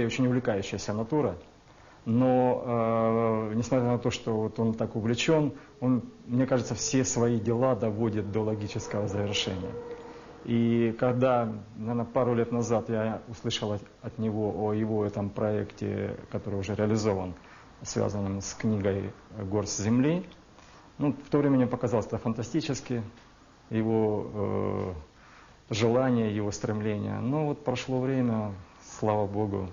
очень увлекающаяся натура. Но, э, несмотря на то, что вот он так увлечен, он, мне кажется, все свои дела доводит до логического завершения. И когда, наверное, пару лет назад я услышал от него о его этом проекте, который уже реализован, связанном с книгой «Горсть земли», ну, в то время мне показалось это фантастически, его э, желание, его стремление. Но вот прошло время, слава Богу,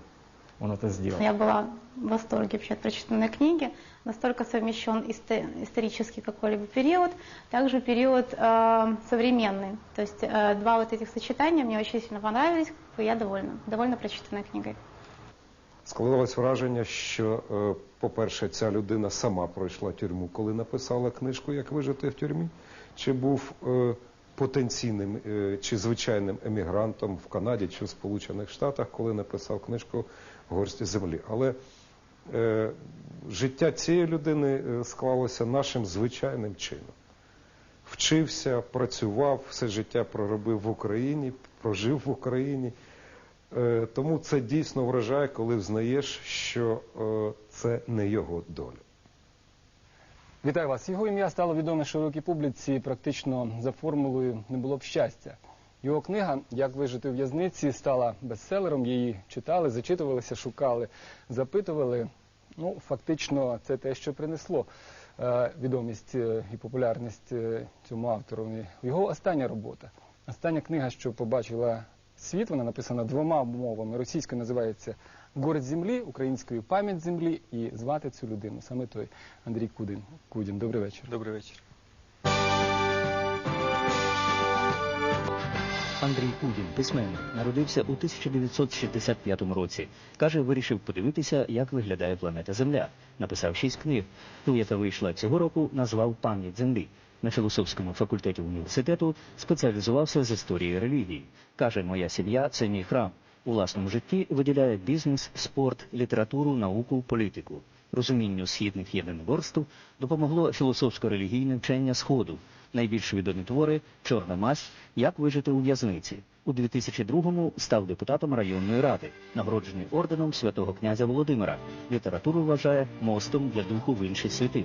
он это сделал. Я была в восторге вообще от прочитанной книги. Настолько совмещен исто- исторический какой-либо период, также период э, современный. То есть э, два вот этих сочетания мне очень сильно понравились. как бы Я довольна, довольна прочитанной книгой. Складалось враження, що, е, по-перше, ця людина сама пройшла тюрму, коли написала книжку Як вижити в тюрмі, чи був е, потенційним е, чи звичайним емігрантом в Канаді чи в Сполучених Штатах, коли написав книжку Горсті землі. Але е, життя цієї людини е, склалося нашим звичайним чином. Вчився, працював, все життя проробив в Україні, прожив в Україні. Е, Тому це дійсно вражає, коли взнаєш, що е, це не його доля. Вітаю вас. Його ім'я стало відоме широкій публіці практично за формулою не було б щастя. Його книга Як вижити у в'язниці стала бестселером. Її читали, зачитувалися, шукали, запитували. Ну, фактично, це те, що принесло е, відомість е, і популярність е, цьому автору. Його остання робота, остання книга, що побачила світ, вона написана двома мовами. Російською називається Город землі, українською пам'ять землі, і звати цю людину саме той Андрій Кудин. Кудін. Добрий вечір. Добрий вечір. Андрій Кудін, письменник, народився у 1965 році. Каже, вирішив подивитися, як виглядає планета Земля. Написав шість книг. Ту, яка вийшла цього року, назвав Пам'ять Землі. На філософському факультеті університету спеціалізувався з історії релігії. Каже, моя сім'я це мій храм. У власному житті виділяє бізнес, спорт, літературу, науку, політику. Розумінню східних єдиноборств допомогло філософсько-релігійне вчення Сходу. Найбільш відомі твори Чорна мазь, Як вижити у в'язниці. У 2002-му став депутатом районної ради, нагороджений орденом святого князя Володимира. Літературу вважає мостом для духу в інші світи.